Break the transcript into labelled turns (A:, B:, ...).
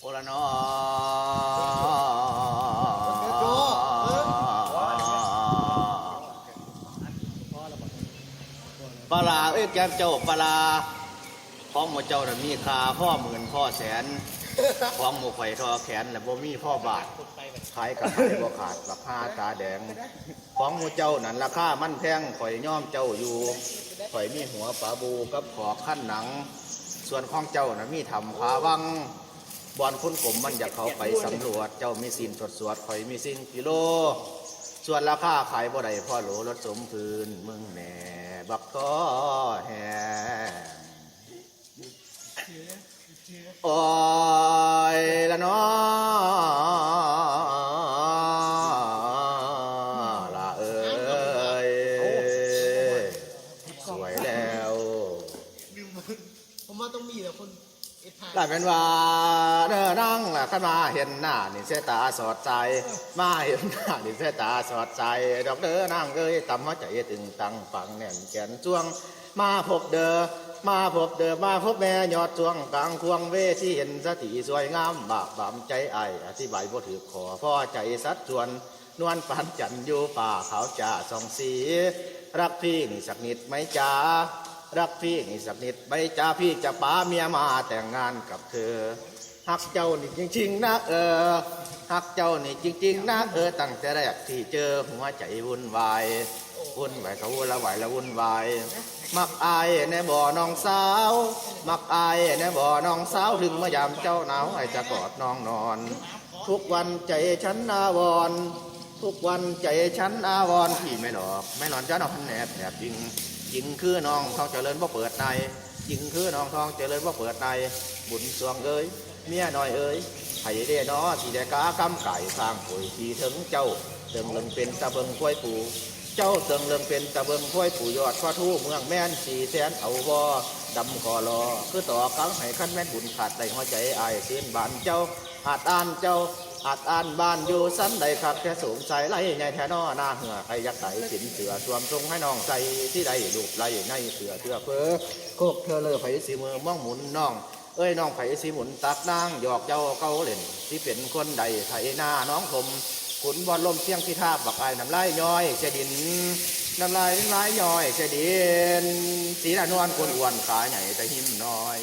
A: โอละนอปลาเอ้ยแกมเจ้าปลาของหมูเจ้าน่ะมีคาพ่อหมื่นพ่อแสนของหมู่ข่ทอแขนและบ่มีพ่อบาทขายกับขายบ่ขาดราคาตาแดง ของหมูเจ้านั่นราคามันแพงข่อยย่อมเจ้าอยู่ข่อยมีหัวปลาบูกับขอกขั้นหนัง ส่วนของเจ้าน่ะมีทำพาวัง บอนคุณกลมมันอยากเขาไปสำรวจ เจ้ามีสินสดสวดข่อยมีสิ่งกิโล ส่วนราคาขายบ่ได้พ่อหลรถสมพื้นมึงแหน่บักท้อแหงโอ้ยละเนาะ ลา
B: ย
A: เป็นว่าเด้อนั่งล่ะขึ้นมาเห็นหน้านี่เสยตาสอดใจ มาเห็นหน้านี่เสยตาสอดใจ ดอกเด้อนั่งเอ้ยตำหัวใจตึงตังฝังแน่นแขนจ้วง มาพบเด้อมาพบเด้อมาพบแม่ยอดจ้วงกลางควงเวที่เห็นสติสวยงามบากบามใจไอายอธิบายบ่ถือขอพ่อใจสัดส่วน นวลปานจันอยู่ป่าเขาจ่าสองสี รักพี่นี่สักนิดไหมจ้า รักพี่นี่สักนิดไหมจ้าพี่จะป้าเมียมาแต่งงานกับเธอหักเจ้านี่จริงๆนะเออหักเจ้านี่จริง ๆนะเออตั้งแต่แรกที่เจอหัวใจวุ่นวายวุ่นวายเขาวุ่นละไหวละวุ่นวายมักอายในบ่อน้องสาว มักอายในบ่อน้องสาวถึงเมื่อยามเจ้าหนาวให้จะกอดน้องนอน ทุกวันใจฉันอาวร์ทุกวันใจฉันอาวรณ์พี่ไม่หลอก ไม่หลอนจ้านอนแนบแนบจริง จริงคือน้องทองเจริญว่าเปิดในจริงคือน้องทองเจริญว่าเปิดในบุญสวงเอ้ยเมียน้อยเอ้ยไผ่เด้นอที่ได้กากำไก่สร้างปุ๋ยทีถึงเจ้าเติมเลิงเป็นตะเบิงกล้วยปูเจ้าเติงเริ่มเป็นตะเบิงพ้อยปู่ยอดพระทูเมืองแม่นสี่แสนเอาวอดำคอรอคือต่อกังให้ขั้นแม่นบุญขาดได้หัวใจอายเส้นบานเจ้าอาจอ่านเจ้า อาจอ่านบ้านอยู่สันใดครับแค่สูงใสไล่ใหญ่แท้นอหน้าเหือใครอยากใส่สินเสือสวมทรงให้น้องใจที่ใดลูกไล่ในเสือเถื่อเฟ้อโคกเธอเลอไผสีมือมองหมุนน้อง เอ้ยน้องไผสีหมุนตักนางหยอกเจ้าเก้าเล่นที่เป็นคนใดไถหน้าน้องผมขุนบอลลมเสียงที่ท่าบักไอ้น้ำลายย้อยเสดินน้ำลายน้ำลายย้อยเสดินสีละนวลคนอ้วนขาใหญ่แต่หิมน้อย